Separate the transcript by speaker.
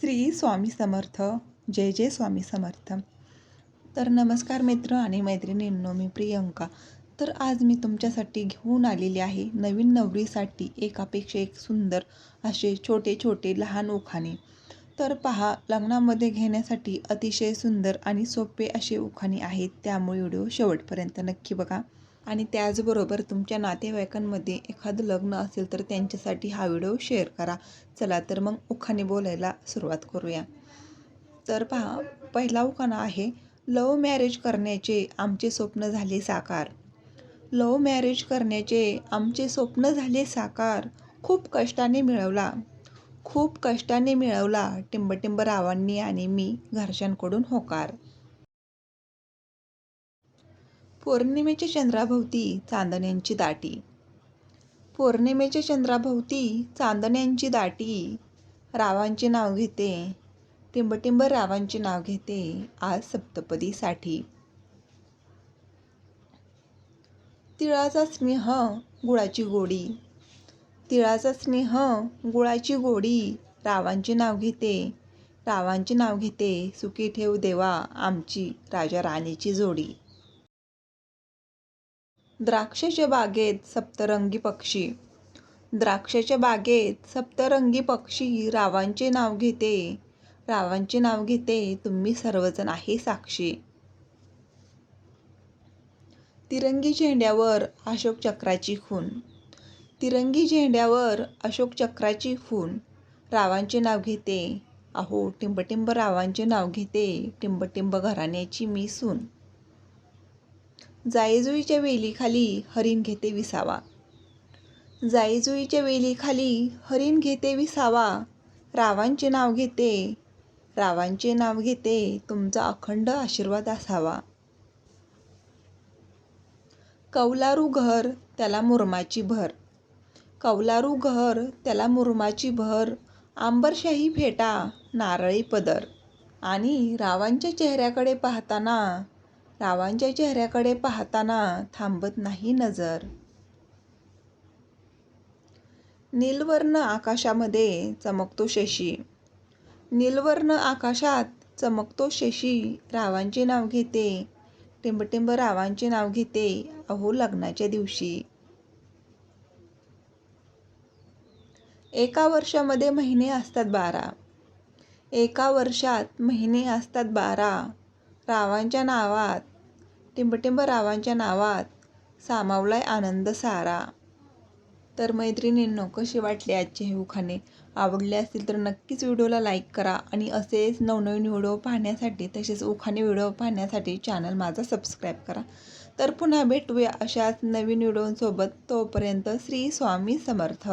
Speaker 1: श्री स्वामी समर्थ जय जय स्वामी समर्थ. तर नमस्कार मित्र आणि मैत्रिणींनो मी प्रियंका. तर आज मी तुमच्यासाठी घेऊन आलेली आहे नवीन नवरीसाठी एकापेक्षा एक सुंदर असे छोटे छोटे लहान उखाणे. तर पहा लग्नामध्ये घेण्यासाठी अतिशय सुंदर आणि सोपे असे उखाणे आहेत. त्यामुळे व्हिडिओ शेवटपर्यंत नक्की बघा. आणि त्याचबरोबर तुमच्या नातेवाईकांमध्ये एखादं लग्न असेल तर त्यांच्यासाठी हा व्हिडिओ शेअर करा. चला तर मग उखाने बोलायला सुरुवात करूया. तर पहा पहिला उखाणा आहे लव मॅरेज करण्याचे आमचे स्वप्न झाले साकार. लव मॅरेज करण्याचे आमचे स्वप्न झाले साकार. खूप कष्टाने मिळवला. खूप कष्टाने मिळवला टिंबटिंब रावांनी आणि मी घरच्यांकडून होकार. पौर्णिमेच्या चंद्राभोवती चांदण्यांची दाटी. पौर्णिमेच्या चंद्राभोवती चांदण्यांची दाटी. रावांचे नाव घेते. टिंबटिंब रावांचे नाव घेते आज सप्तपदीसाठी. तिळाचा स्नेह गुळाची गोडी. तिळाचा स्नेह गुळाची गोडी. रावांचे नाव घेते. रावांचे नाव घेते सुखी ठेव देवा आमची राजा राणीची जोडी. द्राक्षाच्या बागेत सप्तरंगी पक्षी. द्राक्षाच्या बागेत सप्तरंगी पक्षी रावांचे नाव घेते. रावांचे नाव घेते तुम्ही सर्वजण आहे साक्षी. तिरंगी झेंड्यावर अशोक चक्राची खून. तिरंगी झेंड्यावर अशोक चक्राची खून. रावांचे नाव घेते. अहो टिंबटिंब रावांचे नाव घेते. टिंबटिंब घराण्याची मी सून. जायजुईच्या वेलीखाली हरिण घेते विसावा. जायजुईच्या वेलीखाली हरिण घेते विसावा. रावांचे नाव घेते. रावांचे नाव घेते. तुमचा अखंड आशीर्वाद असावा. कौलारू घर त्याला मुरमाची भर. कौलारू घर त्याला मुरमाची भर. आंबरशाही फेटा नारळी पदर. आणि रावांच्या चेहऱ्याकडे पाहताना रावांच्या चेहऱ्याकडे पाहताना थांबत नाही नजर. नीलवर्ण आकाशामध्ये चमकतो शशी. नीलवर्ण आकाशात चमकतो शशी. रावांचे नाव घेते. टिंबटिंब रावांचे नाव घेते. अहो लग्नाच्या दिवशी. एका वर्षामध्ये महिने असतात बारा. एका वर्षात महिने असतात बारा. रावांच्या नावात टिंबटिंब रावांच्या नावात सामावलाय आनंद सारा. तर मैत्रिणींनो कशी वाटली आजचे हे उखाणे. आवडले असतील तर नक्कीच व्हिडिओला लाईक करा आणि असेच नवनवीन व्हिडिओ पाहण्यासाठी तसेच उखाणे व्हिडिओ पाहण्यासाठी चॅनल माझा सबस्क्राईब करा. तर पुन्हा भेटूया अशाच नवीन व्हिडिओंसोबत. तोपर्यंत श्री स्वामी समर्थ.